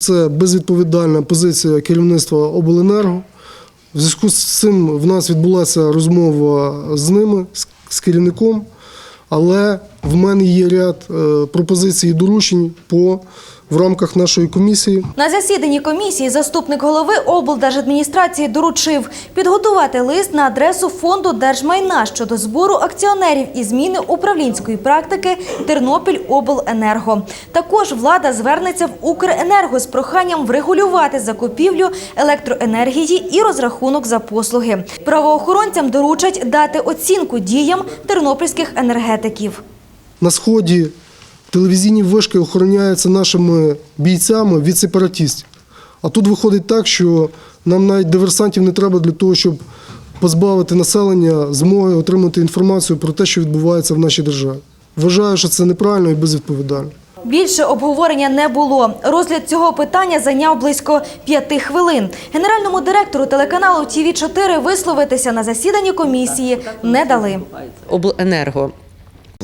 Це безвідповідальна позиція керівництва обленерго. В зв'язку з цим в нас відбулася розмова з ними, з- керівником, але в мене є ряд е, пропозицій і доручень по в рамках нашої комісії. На засіданні комісії заступник голови облдержадміністрації доручив підготувати лист на адресу фонду держмайна щодо збору акціонерів і зміни управлінської практики Тернопіль-Обленерго. Також влада звернеться в Укренерго з проханням врегулювати закупівлю електроенергії і розрахунок за послуги. Правоохоронцям доручать дати оцінку діям тернопільських енергетиків. На сході телевізійні вишки охороняються нашими бійцями від сепаратистів. А тут виходить так, що нам навіть диверсантів не треба для того, щоб позбавити населення змоги отримати інформацію про те, що відбувається в нашій державі. Вважаю, що це неправильно і безвідповідально. Більше обговорення не було. Розгляд цього питання зайняв близько п'яти хвилин. Генеральному директору телеканалу ТІВІ 4 висловитися на засіданні комісії не дали. Обленерго.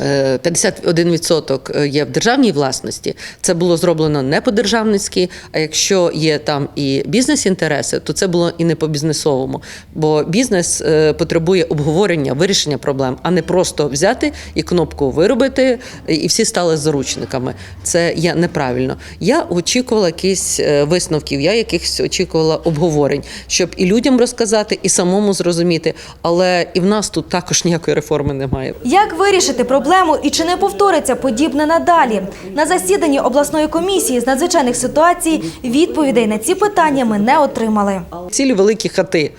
Е, 51% є в державній власності. Це було зроблено не по державницьки. А якщо є там і бізнес-інтереси, то це було і не по бізнесовому. Бо бізнес е, потребує обговорення, вирішення проблем, а не просто взяти і кнопку виробити, і всі стали заручниками. Це є неправильно. Я очікувала якісь е, висновків, я якихось очікувала обговорень, щоб і людям розказати, і самому зрозуміти. Але і в нас тут також ніякої реформи немає. Як вирішити проблему і чи не повториться подібне надалі? На засіданні обласної комісії з надзвичайних ситуацій відповідей на ці питання ми не отримали. Цілі великі хати,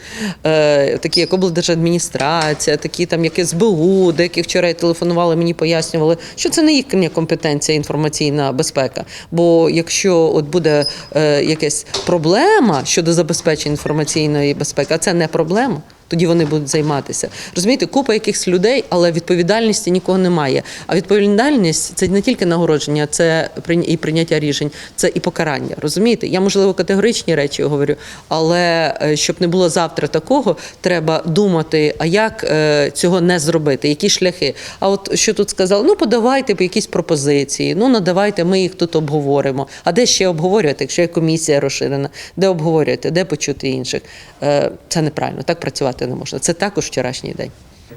е, такі як облдержадміністрація, такі там як СБУ, деякі вчора телефонували, мені пояснювали, що це не їхня компетенція інформаційна безпека. Бо якщо от буде е, якась проблема щодо забезпечення інформаційної безпеки, а це не проблема. Тоді вони будуть займатися. Розумієте, купа якихось людей, але відповідальності нікого немає. А відповідальність це не тільки нагородження, це і прийняття рішень, це і покарання. Розумієте? Я можливо категоричні речі говорю, але е, щоб не було завтра такого, треба думати, а як е, цього не зробити, які шляхи. А от що тут сказали? Ну подавайте якісь пропозиції. Ну надавайте, ми їх тут обговоримо. А де ще обговорювати, якщо є комісія розширена, де обговорювати, де почути інших? Е, Це неправильно, так працювати не можна. Це також вчорашній день.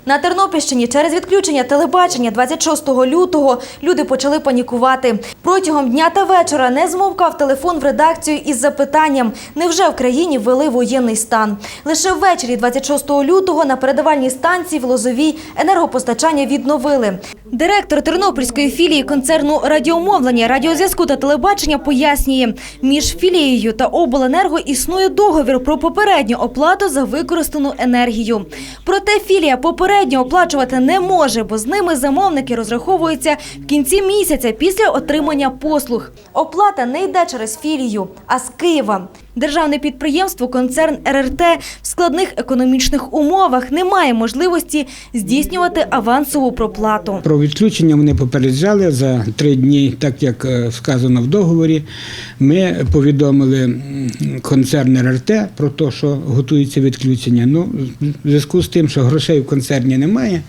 На Тернопільщині через відключення телебачення 26 лютого люди почали панікувати. Протягом дня та вечора не змовкав телефон в редакцію із запитанням: невже в країні ввели воєнний стан? Лише ввечері 26 лютого на передавальній станції в Лозовій енергопостачання відновили. Директор тернопільської філії концерну радіомовлення, радіозв'язку та телебачення пояснює, між філією та обленерго існує договір про попередню оплату за використану енергію. Проте філія попередньо оплачувати не може, бо з ними замовники розраховуються в кінці місяця після отримання послуг. Оплата не йде через філію, а з Києва. Державне підприємство концерн РРТ в складних економічних умовах не має можливості здійснювати авансову проплату. Про відключення вони попереджали за три дні, так як е, сказано в договорі. Ми повідомили концерн РРТ про те, що готується відключення. Ну, в зв'язку з тим, що грошей в концерні немає.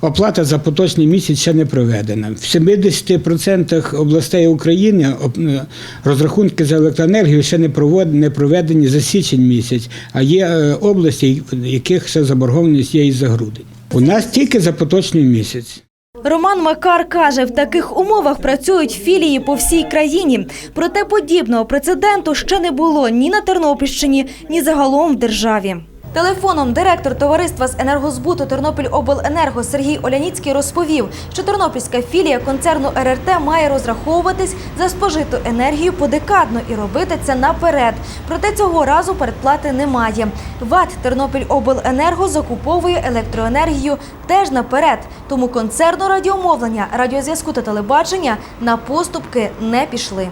Оплата за поточний місяць ще не проведена. В 70% областей України е, розрахунки за електроенергію ще не проведені за січень місяць, а є е, області, в яких ще заборгованість є і за грудень. У нас тільки за поточний місяць. Роман Макар каже, в таких умовах працюють філії по всій країні. Проте подібного прецеденту ще не було ні на Тернопільщині, ні загалом в державі. Телефоном директор товариства з енергозбуту Тернопільобленерго Сергій Оляніцький розповів, що тернопільська філія концерну РРТ має розраховуватись за спожиту енергію подекадно і робити це наперед. Проте цього разу передплати немає. ВАТ Тернопільобленерго закуповує електроенергію теж наперед. Тому концерну радіомовлення, радіозв'язку та телебачення на поступки не пішли.